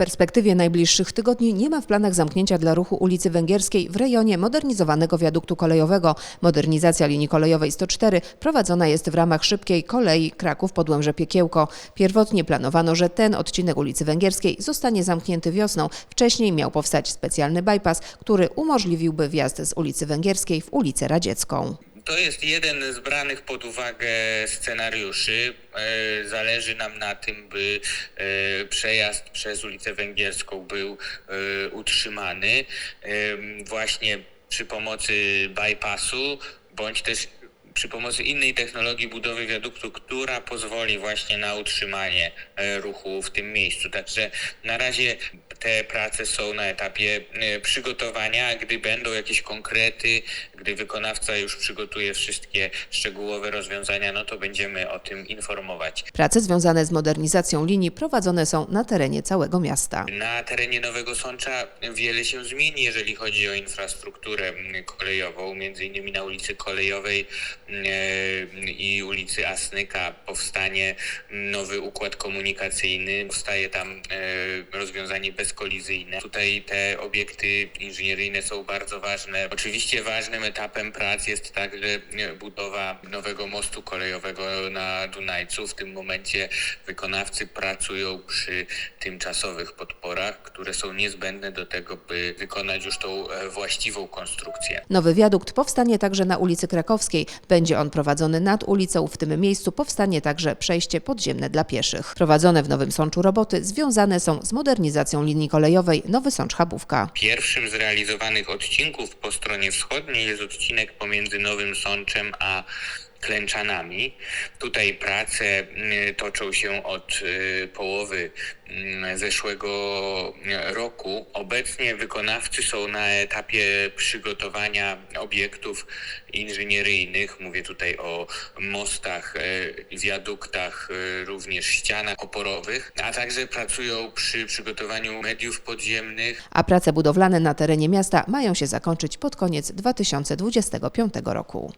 perspektywie najbliższych tygodni nie ma w planach zamknięcia dla ruchu ulicy Węgierskiej w rejonie modernizowanego wiaduktu kolejowego. Modernizacja linii kolejowej 104 prowadzona jest w ramach szybkiej kolei Kraków-Podłęże-Piekiełko. Pierwotnie planowano, że ten odcinek ulicy Węgierskiej zostanie zamknięty wiosną. Wcześniej miał powstać specjalny bypass, który umożliwiłby wjazd z ulicy Węgierskiej w ulicę Radziecką. To jest jeden z branych pod uwagę scenariuszy. E, Zależy nam na tym, by e, przejazd przez ulicę Węgierską był e, utrzymany właśnie przy pomocy bypassu, bądź też przy pomocy innej technologii budowy wiaduktu, która pozwoli właśnie na utrzymanie e, ruchu w tym miejscu. Także na razie te prace są na etapie e, przygotowania. Gdy będą jakieś konkrety, gdy wykonawca już przygotuje wszystkie szczegółowe rozwiązania, no to będziemy o tym informować. Prace związane z modernizacją linii prowadzone są na terenie całego miasta. Na terenie Nowego Sącza wiele się zmieni, jeżeli chodzi o infrastrukturę kolejową. Między innymi na ulicy Kolejowej i ulicy Asnyka powstanie nowy układ komunikacyjny. Powstaje tam e, rozwiązanie bezkolizyjne. Tutaj te obiekty inżynieryjne są bardzo ważne. Oczywiście ważnym etapem prac jest także e, budowa nowego mostu kolejowego na Dunajcu. W tym momencie wykonawcy pracują przy tymczasowych podporach, które są niezbędne do tego, by wykonać już tą e, właściwą konstrukcję. Nowy wiadukt powstanie także na ulicy Krakowskiej. Będzie on prowadzony nad ulicą. W tym miejscu powstanie także przejście podziemne dla pieszych. Prowadzone w Nowym Sączu roboty związane są z modernizacją linii kolejowej Nowy Sącz-Chabówka. Pierwszym z realizowanych odcinków po stronie wschodniej jest odcinek pomiędzy Nowym Sączem a Klęczanami. Tutaj prace mm, toczą się od y, połowy mm, zeszłego y, roku. Obecnie wykonawcy są na etapie przygotowania obiektów inżynieryjnych. Mówię tutaj o mostach, y, wiaduktach, y, również ścianach oporowych, a także pracują przy przygotowaniu mediów podziemnych, A prace budowlane na terenie miasta mają się zakończyć pod koniec 2025 roku.